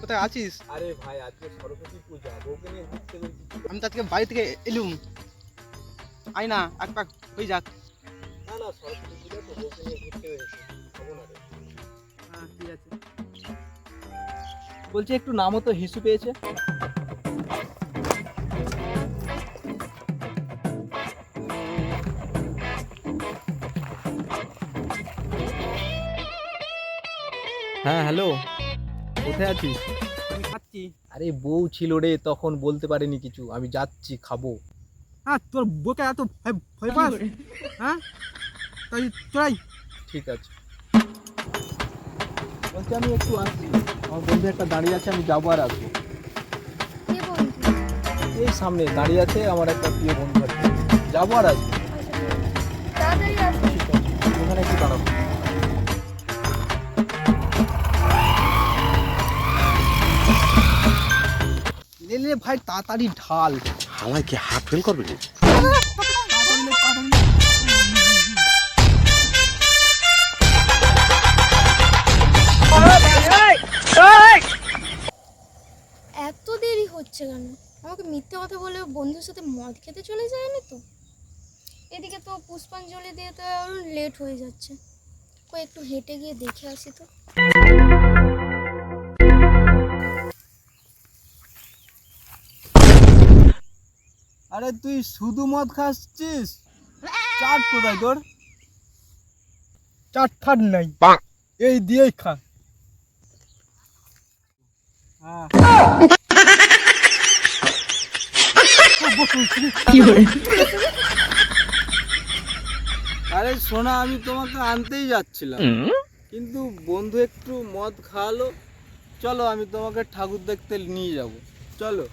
কোথায় আছিস? আরে ভাই আজকে সরস্বতী পূজা বউকে নিয়ে ঘুরতে আমি তো আজকে বাড়ি থেকে এলুম। আই না এক পাক হয়ে যাক। না না সরস্বতী পূজা তো বউকে নিয়ে ঘুরতে গেছি হব না রে। হ্যাঁ ঠিক আছে। বলছি একটু নামও তো হিসু পেয়েছে। হ্যাঁ হ্যালো। কোথায় আছিস? আমি খাচ্ছি। আরে বউ ছিল রে তখন বলতে পারিনি কিছু। আমি যাচ্ছি খাব। হ্যাঁ তোর বোকে এত ভয় ভয় পাস? হ্যাঁ? তাই চলাই ঠিক আছে। বলছি আমি একটু আসছি। আমার বন্ধু একটা দাঁড়িয়ে আছে আমি যাব আর আসব। এই সামনে দাঁড়িয়ে আছে আমার একটা প্রিয় বন্ধু আছে। যাব আর আসব। আছে ওখানে একটু দাঁড়াবো নে ভাই তাড়াতাড়ি ঢাল। হালায় কি হাত ফেল করবে কি। এত দেরি হচ্ছে কেন? আমাকে মিথ্যে কথা বলে বন্ধুর সাথে মদ খেতে চলে যায়নি তো? এদিকে তো পুষ্পাঞ্জলি দিয়ে তো লেট হয়ে যাচ্ছে। কই একটু হেঁটে গিয়ে দেখে আসি তো। আরে তুই শুধু মদ খাচ্ছিস? চাট কোথায় তোর? চাট ফাট নাই। এই দিয়েই খা। হ্যাঁ। আরে সোনা আমি তোমাকে আনতেই যাচ্ছিলাম। কিন্তু বন্ধু একটু মদ খাওয়ালো। চলো আমি তোমাকে ঠাকুর দেখতে নিয়ে যাব। চলো।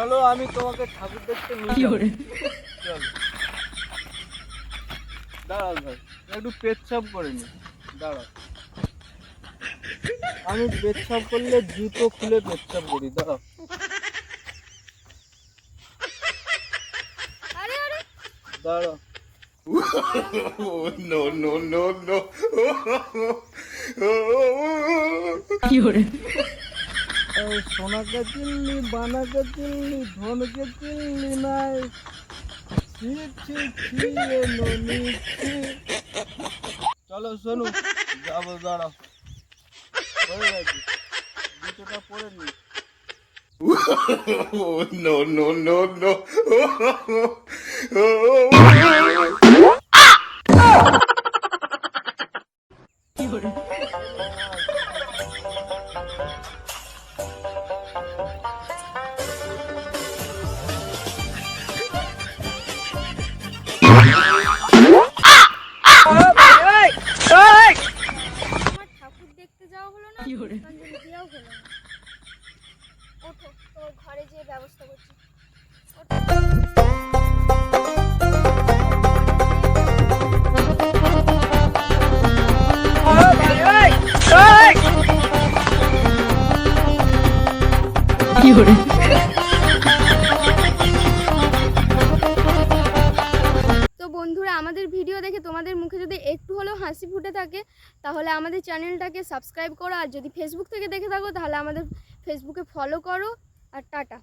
চলো আমি তোমাকে ঠাকুর দেখতে নিয়ে যাব। চলো। দাঁড়াও ভাই একটু পেচ্ছাপ করে নি দাঁড়াও। আমি পেচ্ছাপ করলে জুতো খুলে পেচ্ছাপ করি দাঁড়াও। আরে আরে। দাঁড়াও। নো নো নো নো এই সোনাকে চিনলি বানাকে চিনলি ধনকে চিনলি নাই। চলো শোনু যাব দাঁড়াও। জুতোটা পরে নি। নো আমার তো বন্ধুরা, আমাদের ভিডিও দেখে তোমাদের মুখে যদি একটু হলেও হাসি ফুটে থাকে, তাহলে আমাদের চ্যানেলটাকে সাবস্ক্রাইব করো, আর যদি ফেসবুক থেকে দেখে থাকো, তাহলে আমাদের ফেসবুকে ফলো করো, আর টাটা।